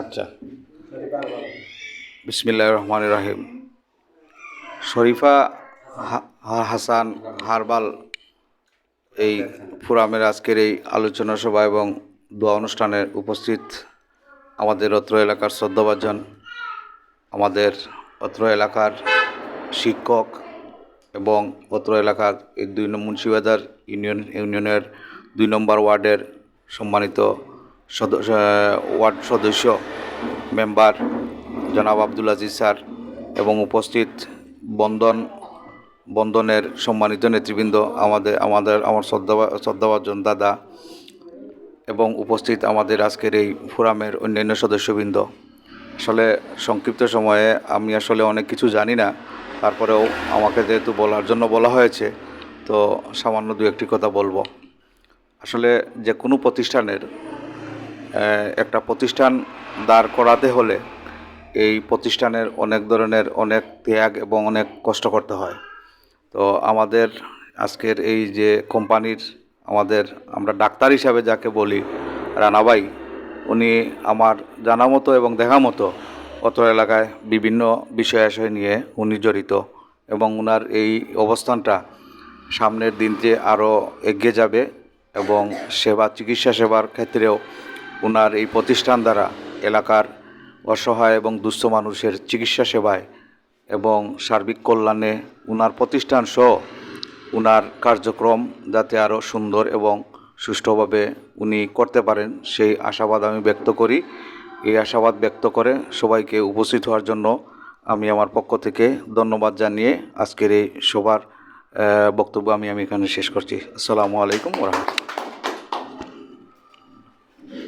আচ্ছা। বিসমিল্লাহ রহমান রাহিম। শরীফা হাসান হারবাল এই ফোরামের আজকের এই আলোচনা সভা এবং দোয়া অনুষ্ঠানে উপস্থিত আমাদের অত্র এলাকার শ্রদ্ধাভাজন, আমাদের অত্র এলাকার শিক্ষক এবং অত্র এলাকার এই দুই মুন্সিবাজার ইউনিয়ন ইউনিয়নের দুই নম্বর ওয়ার্ডের সম্মানিত সদস্য ওয়ার্ড সদস্য মেম্বার জনাব আব্দুল আজিজ স্যার এবং উপস্থিত বন্ধন, বন্ধনের সম্মানিত নেতৃবৃন্দ, আমাদের আমাদের, আমার শ্রদ্ধা, শ্রদ্ধাভাজন দাদা এবং উপস্থিত আমাদের আজকের এই ফোরামের অন্যান্য সদস্যবৃন্দ। আসলে সংক্ষিপ্ত সময়ে আমি আসলে অনেক কিছু জানি না, তারপরেও আমাকে যেহেতু বলার জন্য বলা হয়েছে, তো সামান্য দু একটি কথা বলব। আসলে যে কোনো প্রতিষ্ঠানের একটা প্রতিষ্ঠান দাঁড় করাতে হলে এই প্রতিষ্ঠানের অনেক ধরনের অনেক ত্যাগ এবং অনেক কষ্ট করতে হয়। তো আমাদের আজকের এই যে কোম্পানির আমাদের আমরা ডাক্তার হিসাবে যাকে বলি রানাবাই উনি আমার জানা মতো এবং দেখা মতো অত এলাকায় বিভিন্ন বিষয় আশয় নিয়ে উনি জড়িত এবং ওনার এই অবস্থানটা সামনের দিন যে আরও এগিয়ে যাবে এবং সেবা, চিকিৎসা সেবার ক্ষেত্রেও ওনার এই প্রতিষ্ঠান দ্বারা এলাকার অসহায় এবং দুস্থ মানুষের চিকিৎসা সেবায় এবং সার্বিক কল্যাণে উনার প্রতিষ্ঠান সহ উনার কার্যক্রম যাতে আরও সুন্দর এবং সুষ্ঠুভাবে উনি করতে পারেন, সেই আশাবাদ আমি ব্যক্ত করি। এই আশাবাদ ব্যক্ত করে সবাইকে উপস্থিত হওয়ার জন্য আমি আমার পক্ষ থেকে ধন্যবাদ জানিয়ে আজকের এই সবার বক্তব্য আমি আমি এখানে শেষ করছি। আসসালামু আলাইকুম রহমতুল্লাহ।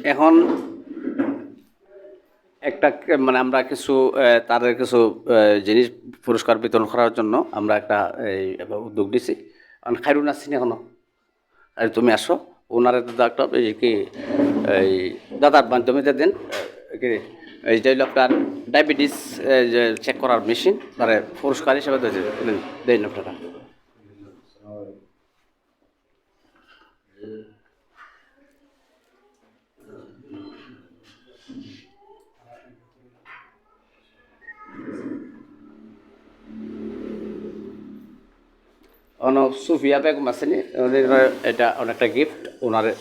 এখন একটা মানে আমরা কিছু তাদের কিছু জিনিস পুরস্কার বিতরণ করার জন্য আমরা একটা এই উদ্যোগ দিছি কারণ খাইরুন আসছিনি এখনও। আর তুমি আসো। ওনার একটা এই কি এই দাদার মাধ্যমে দেন আহ, কি এই যে আপনার ডায়াবেটিস চেক করার মেশিন তারে পুরস্কার হিসেবে দেন দেন আপনারা। অন সুফিয়া বেগম আসেনি এটা অনেকটা গিফট ওনারে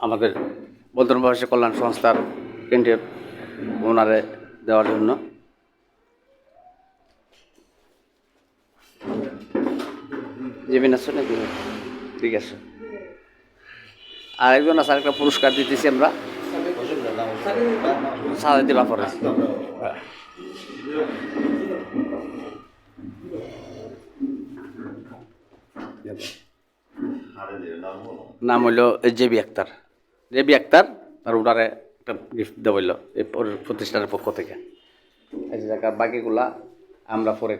আমাদের বন্ধন বয়সী কল্যাণ সংস্থার কেন্দ্রে ওনারে দেওয়ার জন্য। জেবিন আসো নাকি? ঠিক আছে। আর একজন আছে একটা পুরস্কার দিতেছি আমরা। সাদা দিবা পরে। নাম হইল জেবি আক্তার। জেবি আক্তার আর ওনারে একটা গিফট দেওয়া হইল এই প্রতিষ্ঠানের পক্ষ থেকে। এই বাকিগুলা আমরা পরে